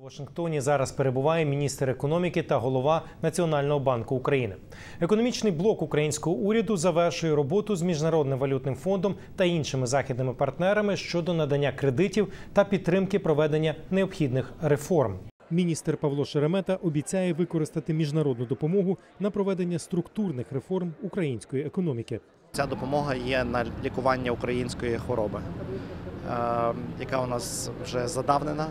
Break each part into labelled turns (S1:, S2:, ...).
S1: У Вашингтоні зараз перебуває міністр економіки та голова Національного банку України. Економічний блок українського уряду завершує роботу з міжнародним валютним фондом та іншими західними партнерами щодо надання кредитів та підтримки проведення необхідних реформ. Міністр Павло Шеремета обіцяє використати міжнародну допомогу на проведення структурних реформ української економіки.
S2: Ця допомога є на лікування української хвороби, е, яка у нас вже задавнена,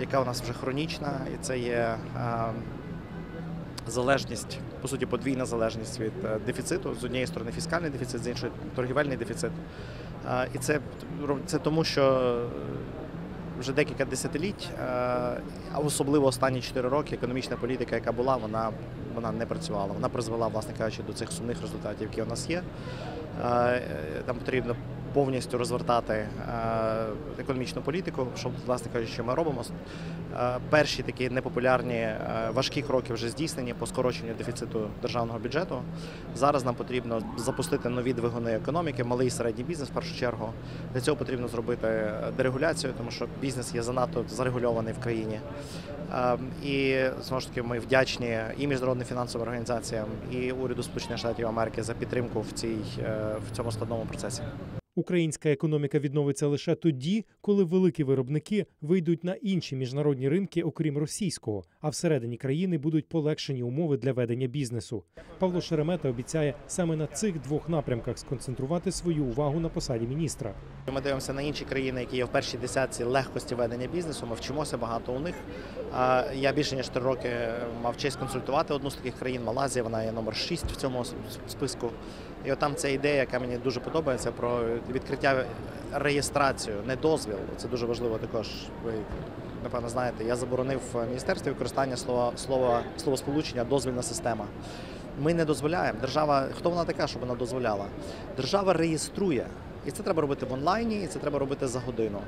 S2: яка у нас вже хронічна, і це є е, залежність, по суті, подвійна залежність від е, дефіциту. З однієї сторони фіскальний дефіцит, з іншої торгівельний дефіцит. Е, І це, це тому, що вже декілька десятиліть, а особливо останні 4 роки, економічна політика, яка була, вона, вона не працювала. Вона призвела, власне кажучи, до цих сумних результатів, які у нас є. Нам потрібно повністю розвертати е, економічну політику, що, власне кажучи, ми робимо. Е, Перші такі непопулярні е, важкі кроки вже здійснені по скороченню дефіциту державного бюджету. Зараз нам потрібно запустити нові двигуни економіки, малий і середній бізнес в першу чергу. Для цього потрібно зробити дерегуляцію, тому що бізнес є занадто зарегульований в країні. Е, І знову ж таки ми вдячні і міжнародним фінансовим організаціям, і уряду Сполучених Штатів Америки за підтримку в цій в цьому складному процесі.
S1: Українська економіка відновиться лише тоді, коли великі виробники вийдуть на інші міжнародні ринки, окрім російського, а всередині країни будуть полегшені умови для ведення бізнесу. Павло Шеремета обіцяє саме на цих двох напрямках сконцентрувати свою увагу на посаді міністра.
S2: Ми дивимося на інші країни, які є в першій десятці легкості ведення бізнесу. Ми вчимося багато у них. Я більше ніж три роки мав честь консультувати одну з таких країн. Малазія, вона є номер 6 в цьому списку. І от там ця ідея, яка мені дуже подобається, про відкриття реєстрацію, не дозвіл. Це дуже важливо також. Ви напевно знаєте, я заборонив в міністерстві використання слова слова словосполучення дозвільна система. Ми не дозволяємо. Держава, хто вона така, щоб вона дозволяла? Держава реєструє. І це треба робити в онлайні, і це треба робити за годину.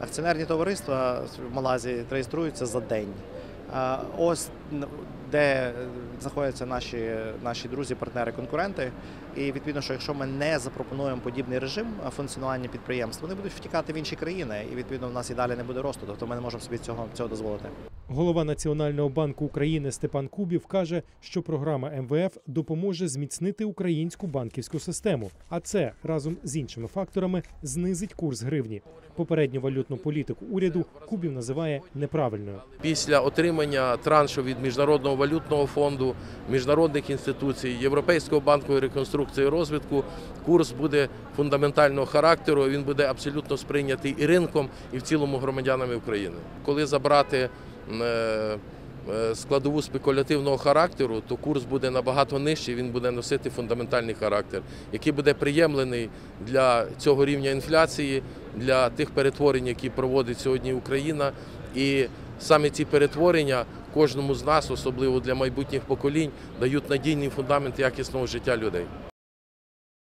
S2: Акціонерні товариства в Малайзії реєструються за день. А Ось де знаходяться наші, наші друзі, партнери, конкуренти. І відповідно, що якщо ми не запропонуємо подібний режим функціонування підприємств, вони будуть втікати в інші країни, і відповідно в нас і далі не буде росту. Тобто ми не можемо собі цього, цього дозволити.
S1: Голова Національного банку України Степан Кубів каже, що програма МВФ допоможе зміцнити українську банківську систему, а це разом з іншими факторами знизить курс гривні. Попередню валютну політику уряду Кубів називає неправильною.
S3: Після отримання траншу від міжнародного валютного фонду, міжнародних інституцій, Європейського банку реконструкції і розвитку курс буде фундаментального характеру. Він буде абсолютно сприйнятий і ринком, і в цілому громадянами України. Коли забрати складову спекулятивного характеру, то курс буде набагато нижчий. Він буде носити фундаментальний характер, який буде приємлений для цього рівня інфляції, для тих перетворень, які проводить сьогодні Україна. І саме ці перетворення кожному з нас, особливо для майбутніх поколінь, дають надійний фундамент якісного життя людей.